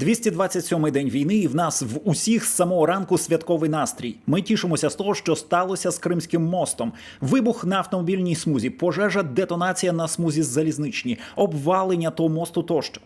227-й день війни, і в нас в усіх з самого ранку святковий настрій. Ми тішимося з того, що сталося з Кримським мостом. Вибух на автомобільній смузі, пожежа, детонація на смузі залізничній, обвалення того мосту тощо.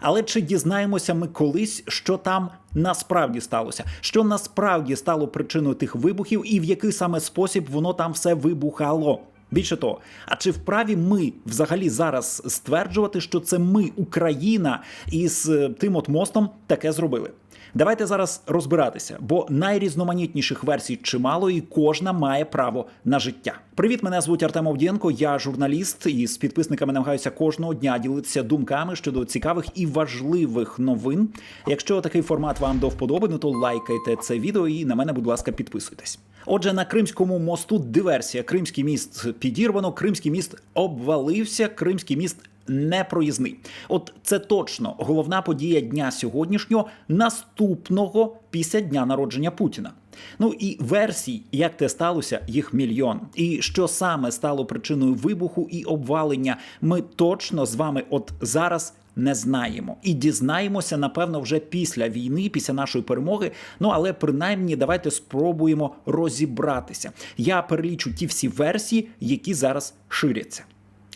Але чи дізнаємося ми колись, що там насправді сталося? Що насправді стало причиною тих вибухів, і в який саме спосіб воно там все вибухало? Більше того, а чи вправі ми взагалі зараз стверджувати, що це ми, Україна, із е, тим от мостом таке зробили? Давайте зараз розбиратися, бо найрізноманітніших версій чимало, і кожна має право на життя. Привіт, мене звуть Артем Овдієнко, я журналіст і з підписниками намагаюся кожного дня ділитися думками щодо цікавих і важливих новин. Якщо такий формат вам до вподоби, ну то лайкайте це відео і на мене, будь ласка, підписуйтесь. Отже, на Кримському мосту диверсія. Кримський міст підірвано, Кримський міст обвалився, Кримський міст непроїзний. От це точно головна подія дня сьогоднішнього, наступного після дня народження Путіна. Ну і версій, як те сталося, їх мільйон. І що саме стало причиною вибуху і обвалення, ми точно з вами от зараз. Не знаємо і дізнаємося, напевно, вже після війни, після нашої перемоги. Ну але принаймні давайте спробуємо розібратися. Я перелічу ті всі версії, які зараз ширяться.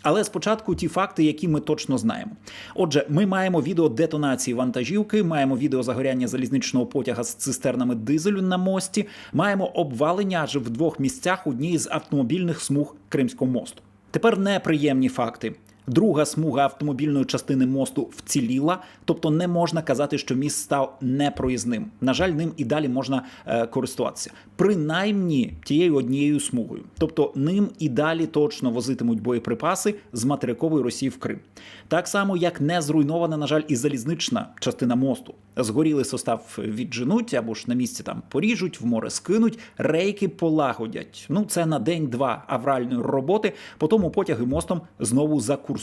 Але спочатку ті факти, які ми точно знаємо. Отже, ми маємо відео детонації вантажівки, маємо відео загоряння залізничного потяга з цистернами дизелю на мості, маємо обвалення аж в двох місцях однієї з автомобільних смуг Кримського мосту. Тепер неприємні факти. Друга смуга автомобільної частини мосту вціліла, тобто не можна казати, що міст став непроїзним. На жаль, ним і далі можна е, користуватися, принаймні тією однією смугою. Тобто ним і далі точно возитимуть боєприпаси з материкової Росії в Крим. Так само, як не зруйнована, на жаль, і залізнична частина мосту. Згорілий состав відженуть або ж на місці там поріжуть, в море скинуть, рейки полагодять. Ну це на день-два авральної роботи. Потім потяги мостом знову закурсують.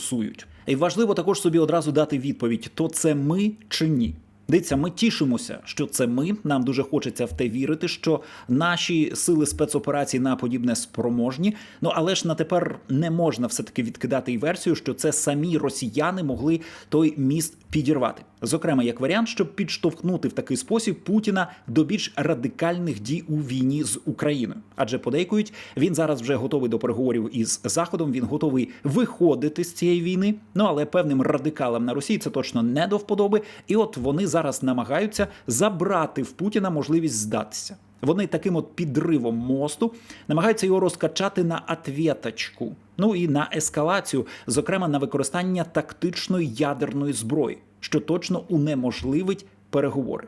І важливо також собі одразу дати відповідь: то це ми чи ні. Дивіться, ми тішимося, що це ми. Нам дуже хочеться в те вірити, що наші сили спецоперацій на подібне спроможні. Ну але ж на тепер не можна все таки відкидати і версію, що це самі росіяни могли той міст підірвати. Зокрема, як варіант, щоб підштовхнути в такий спосіб Путіна до більш радикальних дій у війні з Україною. Адже подейкують, він зараз вже готовий до переговорів із Заходом. Він готовий виходити з цієї війни. Ну але певним радикалам на Росії це точно не до вподоби. І от вони зараз намагаються забрати в Путіна можливість здатися. Вони таким от підривом мосту намагаються його розкачати на ответочку, ну і на ескалацію, зокрема на використання тактичної ядерної зброї, що точно унеможливить переговори.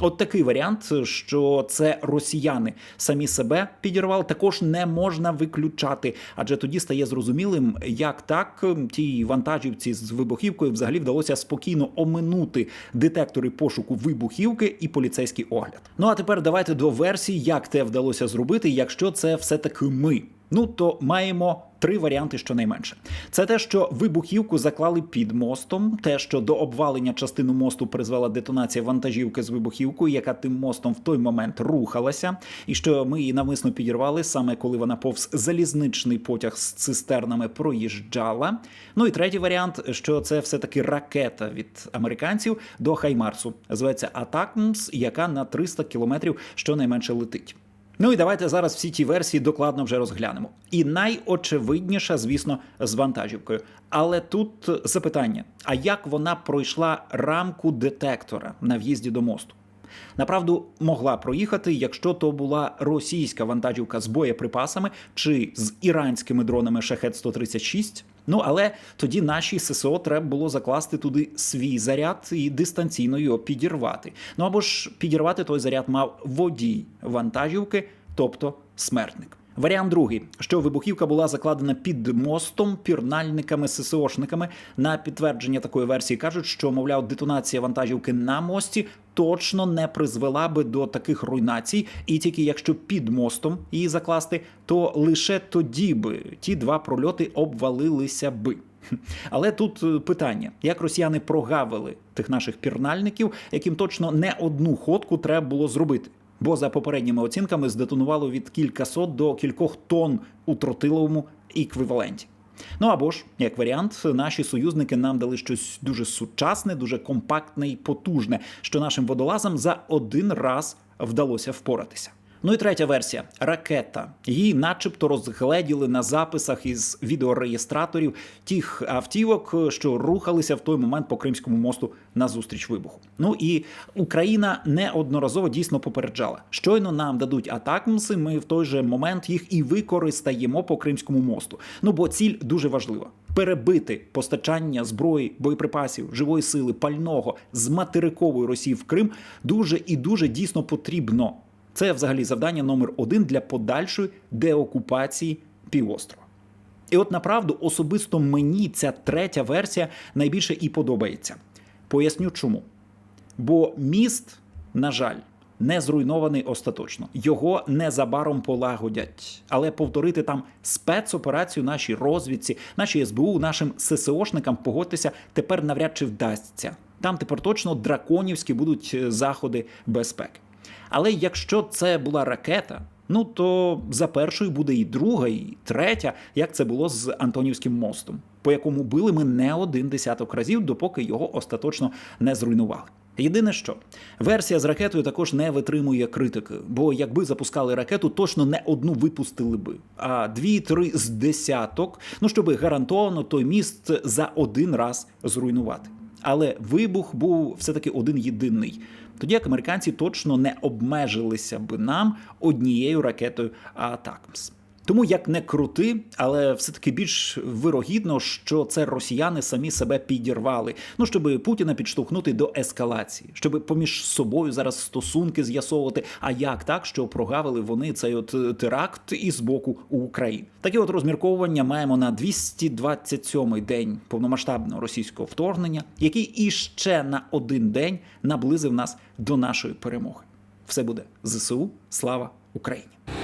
От такий варіант, що це росіяни самі себе підірвали, також не можна виключати, адже тоді стає зрозумілим, як так тій вантажівці з вибухівкою взагалі вдалося спокійно оминути детектори пошуку вибухівки і поліцейський огляд. Ну а тепер давайте до версії, як це вдалося зробити, якщо це все таки ми. Ну то маємо три варіанти, щонайменше. Це те, що вибухівку заклали під мостом, те, що до обвалення частину мосту призвела детонація вантажівки з вибухівкою, яка тим мостом в той момент рухалася, і що ми її навмисно підірвали саме коли вона повз залізничний потяг з цистернами проїжджала. Ну і третій варіант, що це все таки ракета від американців до Хаймарсу, зветься Атакмс, яка на 300 кілометрів щонайменше летить. Ну і давайте зараз всі ті версії докладно вже розглянемо. І найочевидніша, звісно, з вантажівкою. Але тут запитання: а як вона пройшла рамку детектора на в'їзді до мосту? Направду могла проїхати, якщо то була російська вантажівка з боєприпасами чи з іранськими дронами шахет 136 Ну але тоді нашій ССО треба було закласти туди свій заряд і дистанційно його підірвати. Ну або ж підірвати той заряд мав водій вантажівки, тобто смертник. Варіант другий, що вибухівка була закладена під мостом пірнальниками ССОшниками. На підтвердження такої версії кажуть, що мовляв детонація вантажівки на мості точно не призвела би до таких руйнацій, і тільки якщо під мостом її закласти, то лише тоді би ті два прольоти обвалилися би. Але тут е, питання: як росіяни прогавили тих наших пірнальників, яким точно не одну ходку треба було зробити. Бо за попередніми оцінками здетонувало від кількасот до кількох тонн у тротиловому еквіваленті. Ну або ж, як варіант, наші союзники нам дали щось дуже сучасне, дуже компактне і потужне, що нашим водолазам за один раз вдалося впоратися. Ну і третя версія ракета. Її, начебто, розгледіли на записах із відеореєстраторів тих автівок, що рухалися в той момент по Кримському мосту назустріч вибуху. Ну і Україна неодноразово дійсно попереджала. Щойно нам дадуть атакмси, ми в той же момент їх і використаємо по Кримському мосту. Ну бо ціль дуже важлива. Перебити постачання зброї, боєприпасів, живої сили, пального з материкової Росії в Крим дуже і дуже дійсно потрібно. Це взагалі завдання номер один для подальшої деокупації півострова. І от направду особисто мені ця третя версія найбільше і подобається. Поясню чому. Бо міст, на жаль, не зруйнований остаточно. Його незабаром полагодять. Але повторити там спецоперацію нашій розвідці, нашій СБУ, нашим ССОшникам погодьтеся тепер навряд чи вдасться. Там тепер точно драконівські будуть е, заходи безпеки. Але якщо це була ракета, ну то за першою буде і друга, і третя, як це було з Антонівським мостом, по якому били ми не один десяток разів, допоки його остаточно не зруйнували. Єдине що версія з ракетою також не витримує критики, бо якби запускали ракету, точно не одну випустили би, а дві-три з десяток, ну щоби гарантовано той міст за один раз зруйнувати. Але вибух був все-таки один єдиний. Тоді як американці точно не обмежилися б нам однією ракетою Атакмс. Тому як не крути, але все-таки більш вирогідно, що це росіяни самі себе підірвали. Ну щоб Путіна підштовхнути до ескалації, щоб поміж собою зараз стосунки з'ясовувати. А як так, що прогавили вони цей от теракт із боку України? Такі от розмірковування маємо на 227-й день повномасштабного російського вторгнення, який іще на один день наблизив нас до нашої перемоги. Все буде зсу. Слава Україні!